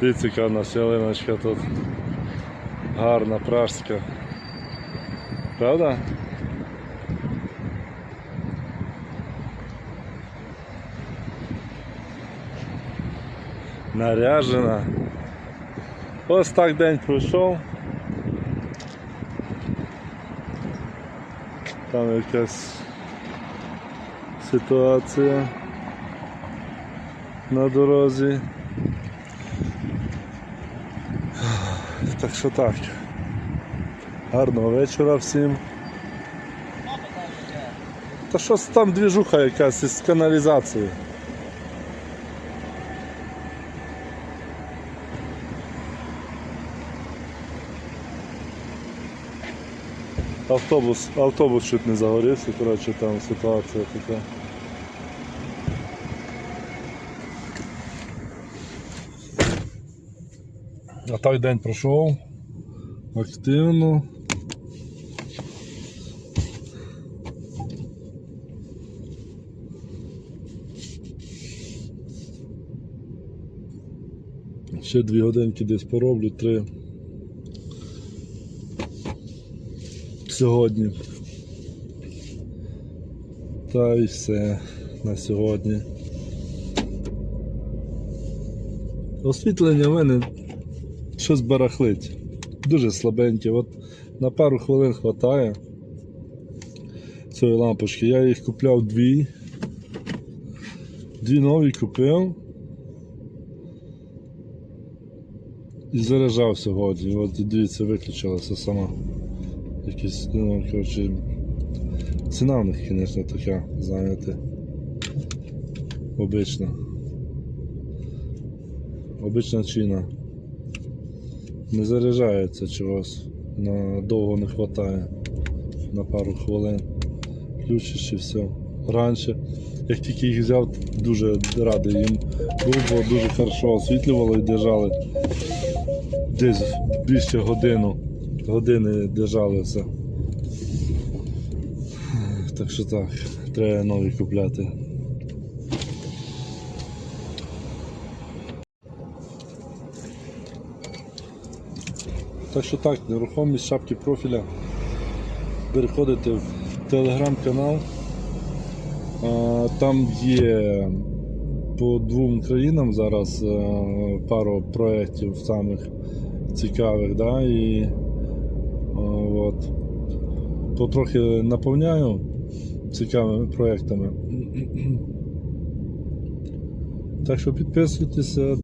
Дивіться, нас ялиночка тут. Гарна, пражська. Правда? Наряжена. Ось так день пройшов. Там якась ситуація на дорозі. Так що так. Гарного вечора всім. Та щось там двіжуха якась із каналізації. Автобус, автобус чуть не загорівся, коротше там ситуація така. А так день пройшов активно. Ще дві годинки десь пороблю, три. Сьогодні. Та і все на сьогодні. Освітлення в мене щось барахлить. Дуже слабеньке. От на пару хвилин хватає цієї лампочки. Я їх купляв дві. Дві нові купив. І заряджав сьогодні. От дивіться, виключилася сама. Якісь, ну, коротше, ціна в них, звісно, така, знаєте. Обична. Обична ціна. Не заряджається чогось. На довго не вистачає. На пару хвилин. Включиш і все. Раніше, як тільки їх взяв, дуже радий їм був, бо дуже хорошо освітлювали і держали. Десь більше годину. Години держали все. Так що так, треба нові купляти. Так що так, нерухомість шапки профіля. Переходите в телеграм-канал. Там є по двом країнам зараз е, пару проєктів самих цікавих, да, і от, потрохи наповняю цікавими проєктами. Так що підписуйтеся.